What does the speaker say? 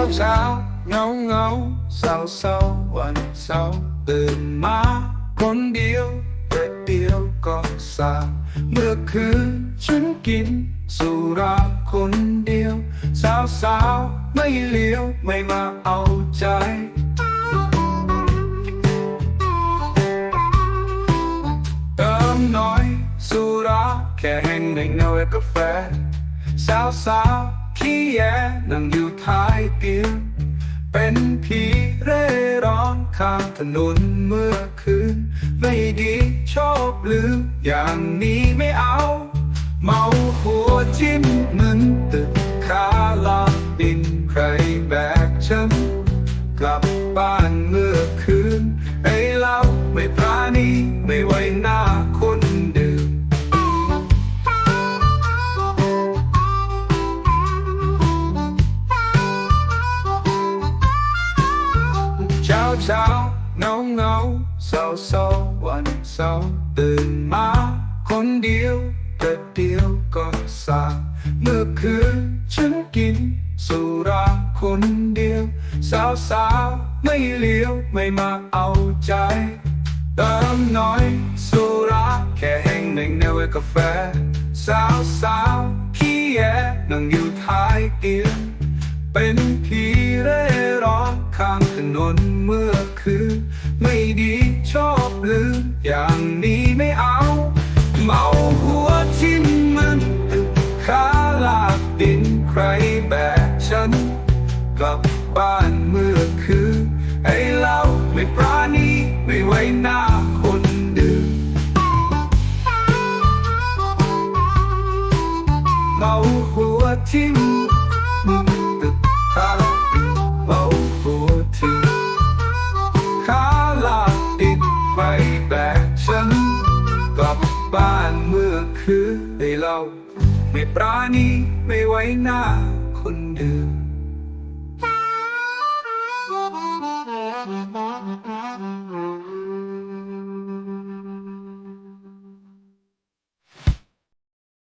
sao sao? Ngấu ngấu sao sao ẩn sao? Từ má con điêu, về điêu có xa mưa cứ chuyến kín, dù ra con điêu. Sao sao mây liêu mây mà áo trái Tóm nói, dù ra kẻ hành định nào cà phê sao sao, khi em nàng ปิว เป็นผีเร่ร้อนข้ามถนนเมื่อคืน ไม่ดีชอบลืม อย่างนี้ไม่เอา เมาหัวจิ้มเหมือนตึกขาลาบินใครแบกฉันกลับ เช้าเช้าเงาเงาเศร้าเศร้าวันเศร้าตื่นมา คนเดียวแต่เดียวก็สาเมื่อคืนฉันกินสุราคนเดียว สาวสาวไม่เลี้ยวไม่มาเอาใจเติมหน่อยสุราแค่แห้งหนึ่งในเวกาแฟ สาวสาวขี้แยนั่งอยู่ท้ายเตียง เป็นผีเร่ร่อนข้างถนนเมื่อคืนไม่ดีชอบลืมอย่างนี้ไม่เอาเมาหัวทิ่มมันขาลากดินใครแบกฉัน กลับบ้านเมื่อคืนไอ้เหล้าไม่ปราณีไม่ไว้หน้าคนดื่มเมาหัวทิ่มมึง บ้านเมื่อคืนไอ้เราไม่ปราณีไม่ไว้หน้าคนดื่ม